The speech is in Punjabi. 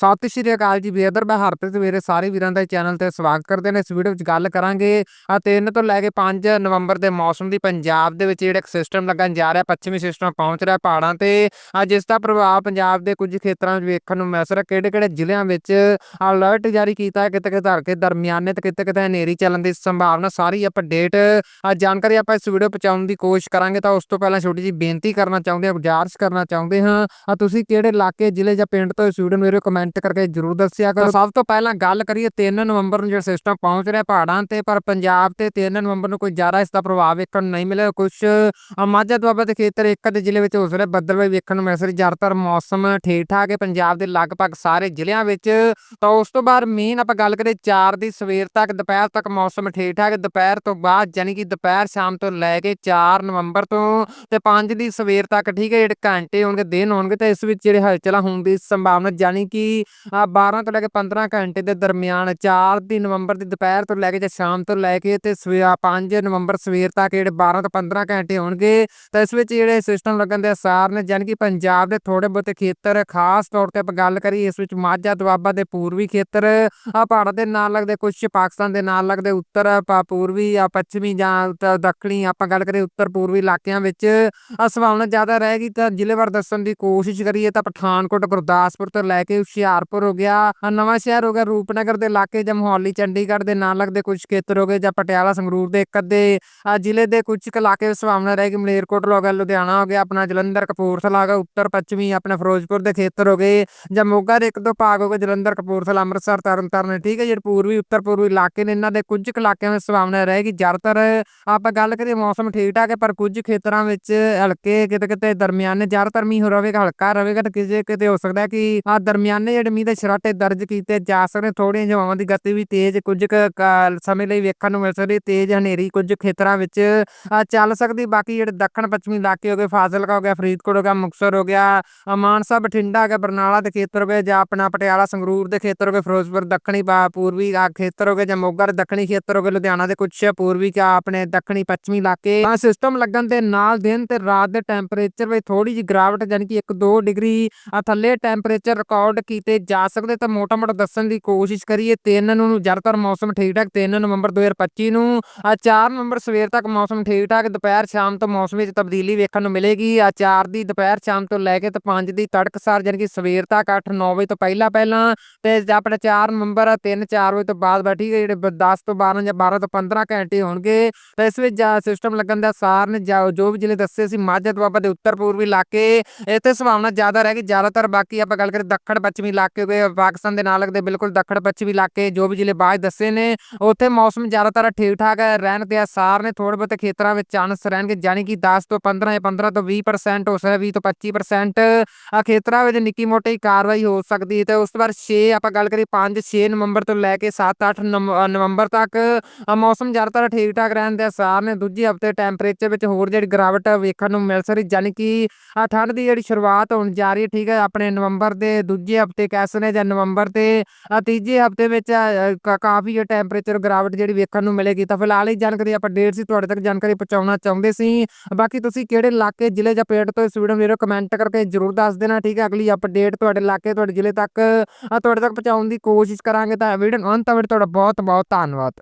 ਸਤਿ ਸ਼੍ਰੀ ਅਕਾਲ ਜੀ ਵੀਰ ਮੈਂ ਹਰਪ੍ਰੀਤ, ਮੇਰੇ ਸਾਰੇ ਵੀਰਾਂ ਦਾ ਚੈਨਲ ਤੇ ਸਵਾਗਤ ਕਰਦੇ ਨੇ ਇਸ ਵੀਡੀਓ ਵਿੱਚ ਗੱਲ ਕਰਾਂਗੇ ਆ 3 ਤੋਂ ਲੈ ਕੇ 5 ਨਵੰਬਰ ਦੇ ਮੌਸਮ ਦੀ, ਪੰਜਾਬ ਦੇ ਵਿੱਚ ਜਿਹੜਾ ਇੱਕ ਸਿਸਟਮ ਲੱਗਣ ਜਾ ਰਿਹਾ, ਪੱਛਮੀ ਸਿਸਟਮ ਪਹੁੰਚ ਰਿਹਾ ਪਹਾੜਾਂ ਤੇ। ਆ ਜਿਸ ਦਾ ਪ੍ਰਭਾਵ ਪੰਜਾਬ ਦੇ ਕੁਝ ਖੇਤਰਾਂ ਵਿੱਚ ਵੇਖਣ ਨੂੰ ਮਿਲ ਰਿਹਾ ਕਿਹੜੇ ਕਿਹੜੇ ਜ਼ਿਲ੍ਹਿਆਂ ਵਿੱਚ ਅਲਰਟ ਜਾਰੀ ਕੀਤਾ ਹੈ ਕਿਤੇ ਕਿਤੇ ਹਲਕੇ ਦਰਮਿਆਨੇ ਤੇ ਕਿਤੇ ਕਿਤੇ ਹਨੇਰੀ ਚੱਲਣ ਦੀ ਸੰਭਾਵਨਾ ਸਾਰੀ ਅਪਡੇਟ ਆ ਜਾਣਕਾਰੀ ਆਪਾਂ ਇਸ ਵੀਡੀਓ ਪਹੁੰਚਾਉਣ ਦੀ ਕੋਸ਼ਿਸ਼ ਕਰਾਂਗੇ, ਤਾਂ ਉਸ ਤੋਂ ਪਹਿਲਾਂ ਛੋਟੀ ਜੀ ਬੇਨਤੀ ਕਰਨਾ ਚਾਹੁੰਦੇ ਹਾਂ, ਗੁਜ਼ਾਰਿਸ਼ ਕਰਨਾ ਚਾਹੁੰਦੇ ਹਾਂ। ਆ ਤੁਸੀਂ ਕਿਹੜੇ ਇਲਾਕੇ, ਜ਼ਿਲ੍ਹੇ ਜਾਂ ਪਿੰਡ ਤੋਂ ਇਸ ਵੀਡੀਓ ਨੂੰ ਮੇਰੇ ਕਮੈਂਟ ਕਰਕੇ ਜਰੂਰ ਦੱਸਿਆ ਕਰੋ। ਸਭ ਤੋਂ ਪਹਿਲਾਂ ਗੱਲ ਕਰੀਏ 3 ਨਵੰਬਰ ਨੂੰ ਜਿਹੜਾ ਸਿਸਟਮ ਪਹੁੰਚ ਰਿਹਾ ਪਹਾੜਾਂ ਤੇ, ਪਰ ਪੰਜਾਬ ਤੇ 3 ਨਵੰਬਰ ਨੂੰ ਕੋਈ ਜ਼ਿਆਦਾ ਇਸ ਦਾ ਪ੍ਰਭਾਵ ਵੇਖਣ ਨੂੰ ਨਹੀਂ ਮਿਲਿਆ। ਕੁਝ ਮਾਝਾ ਦੁਆਬਾ ਦੇ ਖੇਤਰ ਇੱਕ ਅੱਧੇ ਜ਼ਿਲ੍ਹੇ ਵਿੱਚ ਹੋ ਸਕਦਾ ਬੱਦਲਵਾਈ ਵੇਖਣ ਨੂੰ ਮਿਲ ਸਕਦੀ ਜ਼ਿਆਦਾਤਰ ਮੌਸਮ ਠੀਕ ਠਾਕ ਹੈ। ਪੰਜਾਬ ਦੇ ਲਗਭਗ ਸਾਰੇ ਜ਼ਿਲ੍ਹਿਆਂ ਵਿੱਚ ਤਾਂ ਉਸ ਤੋਂ ਬਾਅਦ ਮੇਨ ਆਪਾਂ ਗੱਲ ਕਰੀਏ 4 ਦੀ, ਸਵੇਰ ਤੱਕ, ਦੁਪਹਿਰ ਤੱਕ ਮੌਸਮ ਠੀਕ ਠਾਕ ਦੁਪਹਿਰ ਤੋਂ ਬਾਅਦ ਯਾਨੀ ਕਿ ਦੁਪਹਿਰ ਸ਼ਾਮ ਤੋਂ ਲੈ ਕੇ 4 ਨਵੰਬਰ ਤੋਂ ਤੇ 5 ਦੀ ਸਵੇਰ ਤੱਕ ਠੀਕ ਹੈ। ਜਿਹੜੇ ਘੰਟੇ ਹੋਣਗੇ, ਦਿਨ ਹੋਣਗੇ, ਤੇ ਇਸ ਵਿੱਚ ਜਿਹੜੇ ਹਲਚਲਾਂ ਹੋਣ ਦੀ ਸੰਭਾਵਨਾ ਯਾਨੀ ਕਿ ਆ 12 ਤੋਂ ਲੈ ਕੇ 15 ਘੰਟੇ ਦੇ ਦਰਮਿਆਨ 4 ਦੀ ਨਵੰਬਰ ਦੀ ਦੁਪਹਿਰ ਤੋਂ ਲੈ ਕੇ ਤੇ ਸ਼ਾਮ ਤੋਂ ਲੈ ਕੇ ਤੇ 5 ਨਵੰਬਰ ਸਵੇਰ ਤੱਕ ਜਿਹੜੇ 12 ਤੋਂ 15 ਘੰਟੇ ਹੋਣਗੇ, ਤਾਂ ਇਸ ਵਿੱਚ ਜਿਹੜੇ ਸਿਸਟਮ ਲੱਗਣ ਦੇ ਅਸਾਰ ਨੇ ਯਾਨੀ ਕਿ ਪੰਜਾਬ ਦੇ ਥੋੜੇ ਬਹੁਤੇ ਖੇਤਰ, ਖਾਸ ਤੌਰ ਤੇ ਆਪਾਂ ਗੱਲ ਕਰੀਏ ਇਸ ਵਿੱਚ ਮਾਝਾ, ਦੁਆਬਾ ਦੇ ਪੂਰਬੀ ਖੇਤਰ, ਆ ਪਹਾੜਾਂ ਦੇ ਨਾਲ ਲੱਗਦੇ ਕੁਝ ਪਾਕਿਸਤਾਨ ਦੇ ਨਾਲ ਲੱਗਦੇ ਉੱਤਰ ਪੂਰਬੀ, ਆ ਪੱਛਮੀ ਜਾਂ ਦੱਖਣੀ, ਆਪਾਂ ਗੱਲ ਕਰੀਏ ਉੱਤਰ ਪੂਰਬੀ ਇਲਾਕਿਆਂ ਵਿੱਚ, ਆ ਸੰਭਾਵਨਾ ਜ਼ਿਆਦਾ ਰਹੇਗੀ ਤਾਂ ਜ਼ਿਲ੍ਹੇਵਾਰ ਦੱਸਣ ਦੀ ਕੋਸ਼ਿਸ਼ ਕਰੀਏ ਤਾਂ ਪਠਾਨਕੋਟ, ਗੁਰਦਾਸਪੁਰ ਤੋਂ ਲੈ ਕੇ ਹੁਸ਼ਿਆਰਪੁਰ ਹੋ ਗਿਆ ਨਵਾਂ ਸ਼ਹਿਰ ਹੋ ਗਿਆ, ਰੂਪਨਗਰ ਦੇ ਇਲਾਕੇ ਜਾਂ ਮੋਹਾਲੀ, ਚੰਡੀਗੜ੍ਹ ਦੇ ਨਾਲ ਲੱਗਦੇ ਕੁਝ ਖੇਤਰ ਹੋ ਗਏ ਜਾਂ ਪਟਿਆਲਾ, ਸੰਗਰੂਰ ਦੇ ਇੱਕ ਅੱਧੇ ਜ਼ਿਲ੍ਹੇ ਦੇ ਕੁਝ ਇਲਾਕੇ ਵਿੱਚ ਸੰਭਾਵਨਾ ਰਹੇਗੀ ਮਲੇਰਕੋਟਲਾ ਹੋ ਗਿਆ ਲੁਧਿਆਣਾ ਹੋ ਗਿਆ, ਆਪਣਾ ਜਲੰਧਰ, ਕਪੂਰਥਲਾ ਹੋ ਗਿਆ, ਉੱਤਰ, ਪੱਛਮੀ, ਆਪਣਾ ਫਿਰੋਜ਼ਪੁਰ ਦੇ ਖੇਤਰ ਹੋ ਗਏ ਜਾਂ ਮੋਗਾ ਦੇ ਇੱਕ ਦੋ ਭਾਗ ਹੋ ਗਏ, ਜਲੰਧਰ, ਕਪੂਰਥਲਾ, ਅੰਮ੍ਰਿਤਸਰ, ਤਰਨਤਾਰਨ, ਠੀਕ ਹੈ, ਜਿਹੜੇ ਪੂਰਬੀ, ਉੱਤਰ ਪੂਰਬੀ ਇਲਾਕੇ ਨੇ, ਇਹਨਾਂ ਦੇ ਕੁਝ ਕੁ ਇਲਾਕਿਆਂ ਵਿੱਚ ਸੰਭਾਵਨਾ ਰਹੇਗੀ ਜ਼ਿਆਦਾਤਰ ਆਪਾਂ ਗੱਲ ਕਰੀਏ ਮੌਸਮ ਠੀਕ ਠਾਕ ਹੈ, ਪਰ ਕੁਝ ਖੇਤਰਾਂ ਵਿੱਚ ਹਲਕੇ ਕਿਤੇ ਕਿਤੇ ਦਰਮਿਆਨੇ, ਜ਼ਿਆਦਾਤਰ ਮੀਂਹ ਹੋ ਰਹੇਗਾ ਹਲਕਾ ਰਹੇਗਾ ਤੇ ਕਿਸੇ ਕਿਤੇ ਹੋ ਸਕਦਾ ਹੈ ਕਿ ਆ ਦਰਮਿਆਨੇ ਜਿਹੜੇ ਦੇ ਸ਼ਰਾਟੇ ਦਰਜ ਕੀਤੇ ਜਾ ਸਕਦੇ ਥੋੜੀਆਂ ਜਿਹੀਆਂ ਹਵਾਵਾਂ ਦੀ ਗਤੀ ਵੀ ਤੇਜ਼, ਕੁਝ ਸਮੇਂ ਲਈ ਵੇਖਣ ਨੂੰ ਮਿਲ ਸਕਦੀ ਤੇਜ਼ ਹਨੇਰੀ ਕੁਝ ਖੇਤਰਾਂ ਵਿੱਚ ਚੱਲ ਸਕਦੀ ਬਾਕੀ ਜਿਹੜੇ ਦੱਖਣ, ਪੱਛਮੀ ਇਲਾਕੇ ਹੋ ਗਏ, ਫਾਜ਼ਿਲਕਾ ਹੋ ਗਿਆ, ਫਰੀਦਕੋਟ ਹੋ ਗਿਆ, ਮੁਕਤਸਰ ਹੋ ਗਿਆ ਮਾਨਸਾ ਬਠਿੰਡਾ ਹੋ ਗਿਆ, ਬਰਨਾਲਾ ਦੇ ਖੇਤਰ ਹੋ ਗਏ ਜਾਂ ਆਪਣਾ ਪਟਿਆਲਾ, ਸੰਗਰੂਰ ਦੇ ਖੇਤਰ ਹੋ ਗਏ, ਫਿਰੋਜ਼ਪੁਰ ਦੱਖਣੀ ਪੂਰਬੀ ਖੇਤਰ ਹੋ ਗਏ ਜਾਂ ਮੋਗਾ ਦੇ ਦੱਖਣੀ ਖੇਤਰ ਹੋ ਗਏ, ਲੁਧਿਆਣਾ ਦੇ ਕੁਝ ਪੂਰਬੀ ਕਾ ਆਪਣੇ ਦੱਖਣੀ, ਪੱਛਮੀ ਇਲਾਕੇ। ਆ ਸਿਸਟਮ ਲੱਗਣ ਦੇ ਨਾਲ ਦਿਨ ਤੇ ਰਾਤ ਦੇ ਟੈਂਪਰੇਚਰ ਵਿੱਚ ਥੋੜੀ ਜਿਹੀ ਗਿਰਾਵਟ ਯਾਨੀ ਕਿ 1-2 ਡਿਗਰੀ ਥੱਲੇ ਟੈਂਪਰੇਚਰ ਰਿਕਾਰਡ ਕੀਤੇ ਜਾ ਸਕਦੇ ਤਾਂ ਮੋਟਾ-ਮੋਟਾ ਦੱਸਣ ਦੀ ਕੋਸ਼ਿਸ਼ ਕਰੀਏ। 3 ਨੂੰ ਜ਼ਿਆਦਾਤਰ ਮੌਸਮ ਠੀਕ ਠਾਕ 3 ਨਵੰਬਰ 2025 ਨੂੰ, ਆ 4 ਨਵੰਬਰ ਸਵੇਰ ਤੱਕ ਮੌਸਮ ਠੀਕ ਠਾਕ, ਦੁਪਹਿਰ ਸ਼ਾਮ ਤੋਂ ਮੌਸਮ ਵਿੱਚ ਤਬਦੀਲੀ ਵੇਖਣ ਨੂੰ ਮਿਲੇਗੀ। ਆ 4 ਦੀ ਦੁਪਹਿਰ ਸ਼ਾਮ ਤੋਂ ਲੈ ਕੇ ਤੇ 5 ਦੀ ਤੜਕਸਾਰ ਯਾਨੀ ਕਿ ਸਵੇਰ ਤੱਕ 8-9 ਵਜੇ ਤੋਂ ਪਹਿਲਾਂ ਪਹਿਲਾਂ, ਤੇ ਆਪਣਾ 4 ਨਵੰਬਰ 3-4 ਵਜੇ ਤੋਂ ਬਾਅਦ ਬੈਠੀ ਠੀਕ ਜਿਹੜੇ ਬ- 10 ਤੋਂ 12 ਜਾਂ 12 ਤੋਂ 15 ਘੰਟੇ ਹੋਣਗੇ। ਤਾਂ ਇਸ ਵਿੱਚ ਸਿਸਟਮ ਲੱਗਣ ਦਾ ਸਾਰ ਨੇ, ਜਾ- ਜੋ ਵੀ ਜ਼ਿਲ੍ਹੇ ਦੱਸੇ ਸੀ, ਮਾਝਾ ਦੁਆਬਾ ਦੇ ਉੱਤਰ ਪੂਰਬੀ ਇਲਾਕੇ ਇੱਥੇ ਸੰਭਾਵਨਾ ਜ਼ਿਆਦਾ ਰਹਿ ਗਈ। ਜ਼ਿਆਦਾਤਰ ਬਾਕੀ ਆਪਾਂ ਗੱਲ ਕਰੀਏ ਦੱਖਣ ਪੱਛਮੀ ਇਲਾਕੇ ਹੋ ਪਾਕਿਸਤਾਨ ਦੇ ਨਾਲ ਲੱਗਦੇ ਬਿਲਕੁਲ ਦੱਖਣ ਪੱਛਮੀ ਇਲਾਕੇ, ਜੋ ਵੀ ਜ਼ਿਲ੍ਹੇ ਬਾਅਦ ਦੱਸੇ ਨੇ, ਉੱਥੇ ਮੌਸਮ ਜ਼ਿਆਦਾਤਰ ਠੀਕ ਠਾਕ ਰਹਿਣ ਦੇ ਆਸਾਰ ਨੇ ਥੋੜੇ ਬਹੁਤੇ ਖੇਤਰਾਂ ਵਿੱਚ ਚਾਂਸ ਰਹਿਣਗੇ ਯਾਨੀ ਕਿ 10 ਤੋਂ 15 ਜਾਂ 15 ਤੋਂ 20% ਹੋ ਸਕਦਾ 20 ਤੋਂ 25% ਖੇਤਰਾਂ ਵਿੱਚ ਨਿੱਕੀ ਮੋਟੀ ਕਾਰਵਾਈ ਹੋ ਸਕਦੀ ਹੈ ਤੇ ਉਸ ਤੋਂ ਬਾਅਦ 6 ਆਪਾਂ ਗੱਲ ਕਰੀਏ 5 6 ਨਵੰਬਰ ਤੋਂ ਲੈ ਕੇ 7 8 ਨਵੰਬਰ ਤੱਕ ਮੌਸਮ ਜ਼ਿਆਦਾਤਰ ਠੀਕ ਠਾਕ ਰਹਿਣ ਦੇ ਆਸਾਰ ਨੇ, ਦੂਜੇ ਹਫ਼ਤੇ ਟੈਂਪਰੇਚਰ ਵਿੱਚ ਹੋਰ ਜਿਹੜੀ ਗਿਰਾਵਟ ਵੇਖਣ ਨੂੰ ਮਿਲ ਸਕਦੀ ਯਾਨੀ ਕਿ ਠੰਡ ਦੀ ਜਿਹੜੀ ਸ਼ੁਰੂਆਤ ਹੋਣ ਜਾ ਰਹੀ ਹੈ, ਠੀਕ ਹੈ, ਆਪਣੇ ਨਵੰਬਰ ਦੇ ਦੂਜੇ ਹਫ਼ਤੇ ਕਹਿ ਸਕਦੇ ਹਾਂ ਜਾਂ ਨਵੰਬਰ ਤੇ ਤੀਜੇ ਹਫ਼ਤੇ ਵਿੱਚ ਕਾਫੀ ਟੈਂਪਰੇਚਰ ਗਿਰਾਵਟ ਜਿਹੜੀ ਵੇਖਣ ਨੂੰ ਮਿਲੇਗੀ। ਤਾਂ ਫਿਲਹਾਲ ਇਹ ਜਾਣਕਾਰੀ ਆਪਾਂ ਡੇਟ ਸੀ, ਤੁਹਾਡੇ ਤੱਕ ਜਾਣਕਾਰੀ ਪਹੁੰਚਾਉਣਾ ਚਾਹੁੰਦੇ ਸੀ। ਬਾਕੀ ਤੁਸੀਂ ਕਿਹੜੇ ਇਲਾਕੇ, ਜ਼ਿਲ੍ਹੇ ਜਾਂ ਪਿੰਡ ਤੋਂ ਇਸ ਵੀਡੀਓ ਨੂੰ ਕਮੈਂਟ ਕਰਕੇ ਜਰੂਰ ਦੱਸ ਦੇਣਾ, ਠੀਕ ਹੈ? ਅਗਲੀ ਅਪਡੇਟ ਤੁਹਾਡੇ ਇਲਾਕੇ, ਤੁਹਾਡੇ ਜ਼ਿਲ੍ਹੇ ਤੱਕ ਤੁਹਾਡੇ ਤੱਕ ਪਹੁੰਚਾਉਣ ਦੀ ਕੋਸ਼ਿਸ਼ ਕਰਾਂਗੇ। ਤਾਂ ਵੀਡੀਓ ਅੰਤ ਤੱਕ ਤੁਹਾਡਾ ਬਹੁਤ ਬਹੁਤ ਧੰਨਵਾਦ।